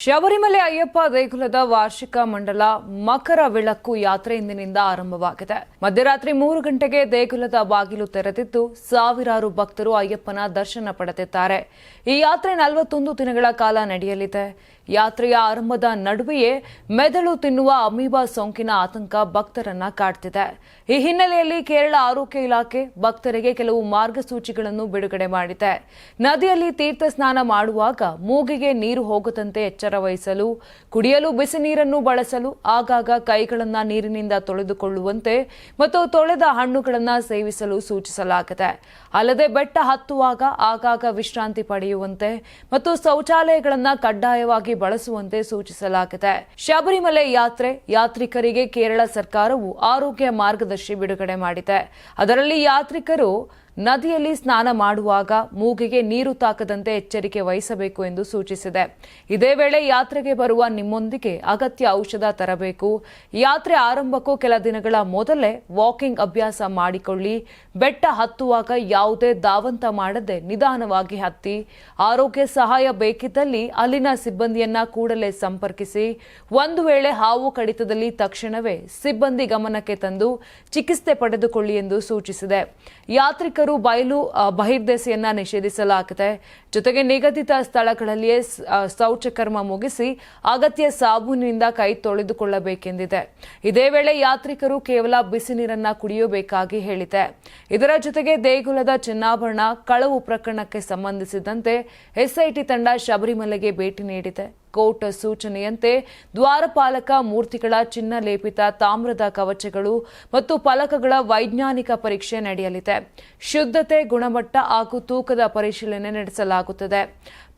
ಶಬರಿಮಲೆ ಅಯ್ಯಪ್ಪ ದೇಗುಲದ ವಾರ್ಷಿಕ ಮಂಡಲ ಮಕರ ವಿಳಕ್ಕು ಯಾತ್ರೆ ಇಂದಿನಿಂದ ಆರಂಭವಾಗಿದೆ. ಮಧ್ಯರಾತ್ರಿ ಮೂರು ಗಂಟೆಗೆ ದೇಗುಲದ ಬಾಗಿಲು ತೆರೆದಿದ್ದು ಸಾವಿರಾರು ಭಕ್ತರು ಅಯ್ಯಪ್ಪನ ದರ್ಶನ ಪಡೆದಿದ್ದಾರೆ. ಈ ಯಾತ್ರೆ ನಲವತ್ತೊಂದು ದಿನಗಳ ಕಾಲ ನಡೆಯಲಿದೆ. ಯಾತ್ರೆಯ ಆರಂಭದ ನಡುವೆಯೇ ಮೆದಳು ತಿನ್ನುವ ಅಮೀಬಾ ಸೋಂಕಿನ ಆತಂಕ ಭಕ್ತರನ್ನ ಕಾಡ್ತಿದೆ. ಈ ಹಿನ್ನೆಲೆಯಲ್ಲಿ ಕೇರಳ ಆರೋಗ್ಯ ಇಲಾಖೆ ಭಕ್ತರಿಗೆ ಕೆಲವು ಮಾರ್ಗಸೂಚಿಗಳನ್ನು ಬಿಡುಗಡೆ ಮಾಡಿದೆ. ನದಿಯಲ್ಲಿ ತೀರ್ಥ ಸ್ನಾನ ಮಾಡುವಾಗ ಮೂಗಿಗೆ ನೀರು ಹೋಗದಂತೆ ಎಚ್ಚರ ವಹಿಸಲು, ಕುಡಿಯಲು ಬಿಸಿ ನೀರನ್ನು ಬಳಸಲು, ಆಗಾಗ ಕೈಗಳನ್ನ ನೀರಿನಿಂದ ತೊಳೆದುಕೊಳ್ಳುವಂತೆ ಮತ್ತು ತೊಳೆದ ಹಣ್ಣುಗಳನ್ನು ಸೇವಿಸಲು ಸೂಚಿಸಲಾಗಿದೆ. ಅಲ್ಲದೆ ಬೆಟ್ಟ ಹತ್ತುವಾಗ ಆಗಾಗ ವಿಶ್ರಾಂತಿ ಪಡೆಯುವಂತೆ ಮತ್ತು ಶೌಚಾಲಯಗಳನ್ನು ಕಡ್ಡಾಯವಾಗಿ ಬಳಸುವಂತೆ ಸೂಚಿಸಲಾಗಿದೆ. ಶಬರಿಮಲೆ ಯಾತ್ರೆ ಯಾತ್ರಿಕರಿಗೆ ಕೇರಳ ಸರ್ಕಾರವು ಆರೋಗ್ಯ ಮಾರ್ಗದರ್ಶಿ ಬಿಡುಗಡೆ ಮಾಡಿದೆ. ಅದರಲ್ಲಿ ಯಾತ್ರಿಕರು ನದಿಯಲ್ಲಿ ಸ್ನಾನ ಮಾಡುವಾಗ ಮೂಗಿಗೆ ನೀರು ತಾಕದಂತೆ ಎಚ್ಚರಿಕೆ ವಹಿಸಬೇಕು ಎಂದು ಸೂಚಿಸಿದೆ. ಇದೇ ವೇಳೆ ಯಾತ್ರೆಗೆ ಬರುವ ನಿಮ್ಮೊಂದಿಗೆ ಅಗತ್ಯ ಔಷಧ ತರಬೇಕು. ಯಾತ್ರೆ ಆರಂಭಕ್ಕೂ ಕೆಲ ದಿನಗಳ ಮೊದಲೇ ವಾಕಿಂಗ್ ಅಭ್ಯಾಸ ಮಾಡಿಕೊಳ್ಳಿ. ಬೆಟ್ಟ ಹತ್ತುವಾಗ ಯಾವುದೇ ದಾವಂತ ಮಾಡದೆ ನಿಧಾನವಾಗಿ ಹತ್ತಿ. ಆರೋಗ್ಯ ಸಹಾಯ ಬೇಕಿದ್ದಲ್ಲಿ ಅಲ್ಲಿನ ಸಿಬ್ಬಂದಿಯನ್ನ ಕೂಡಲೇ ಸಂಪರ್ಕಿಸಿ. ಒಂದು ವೇಳೆ ಹಾವು ಕಡಿತದಲ್ಲಿ ತಕ್ಷಣವೇ ಸಿಬ್ಬಂದಿ ಗಮನಕ್ಕೆ ತಂದು ಚಿಕಿತ್ಸೆ ಪಡೆದುಕೊಳ್ಳಿ ಎಂದು ಸೂಚಿಸಿದೆ. ಯಾತ್ರಿಕರು ಬಯಲು ಆ, ಬಹಿರ್ದೆಸೆಯನ್ನ ನಿಷೇಧಿಸಲಾಗಿದೆ. ಜೊತೆಗೆ ನಿಗದಿತ ಸ್ಥಳಗಳಲ್ಲಿಯೇ ಶೌಚ ಕರ್ಮ ಮುಗಿಸಿ ಅಗತ್ಯ ಸಾಬೂನಿನಿಂದ ಕೈ ತೊಳೆದುಕೊಳ್ಳಬೇಕೆಂದಿದೆ. ಇದೇ ವೇಳೆ ಯಾತ್ರಿಕರು ಕೇವಲ ಬಿಸಿ ನೀರನ್ನ ಕುಡಿಯಬೇಕಾಗಿ ಹೇಳಿದೆ. ಇದರ ಜೊತೆಗೆ ದೇಗುಲದ ಚಿನ್ನಾಭರಣ ಕಳವು ಪ್ರಕರಣಕ್ಕೆ ಸಂಬಂಧಿಸಿದಂತೆ ಎಸ್ಐಟಿ ತಂಡ ಶಬರಿಮಲೆಗೆ ಭೇಟಿ ನೀಡಿದೆ. ಕೋರ್ಟ್ ಸೂಚನೆಯಂತೆ ದ್ವಾರಪಾಲಕ ಮೂರ್ತಿಗಳ ಚಿನ್ನ ಲೇಪಿತ ತಾಮ್ರದ ಕವಚಗಳು ಮತ್ತು ಫಲಕಗಳ ವೈಜ್ಞಾನಿಕ ಪರೀಕ್ಷೆ ನಡೆಯಲಿದೆ. ಶುದ್ಧತೆ, ಗುಣಮಟ್ಟ ಹಾಗೂ ತೂಕದ ಪರಿಶೀಲನೆ ನಡೆಸಲಾಗುತ್ತದೆ.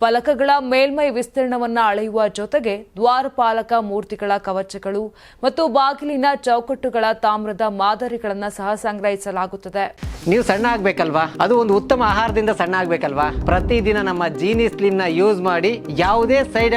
ಫಲಕಗಳ ಮೇಲ್ಮೈ ವಿಸ್ತೀರ್ಣವನ್ನು ಅಳೆಯುವ ಜೊತೆಗೆ ದ್ವಾರಪಾಲಕ ಮೂರ್ತಿಗಳ ಕವಚಗಳು ಮತ್ತು ಬಾಗಿಲಿನ ಚೌಕಟ್ಟುಗಳ ತಾಮ್ರದ ಮಾದರಿಗಳನ್ನು ಸಹ ಸಂಗ್ರಹಿಸಲಾಗುತ್ತದೆ. ನೀವು ಸಣ್ಣ ಆಗ್ಬೇಕಲ್ವಾ? ಅದು ಒಂದು ಉತ್ತಮ ಆಹಾರದಿಂದ ಸಣ್ಣ ಆಗ್ಬೇಕಲ್ವಾ? ಪ್ರತಿದಿನ ನಮ್ಮ ಜೀನಿ ಸ್ಲಿಮ್ನ ಯೂಸ್ ಮಾಡಿ ಯಾವುದೇ ಸೈಡ್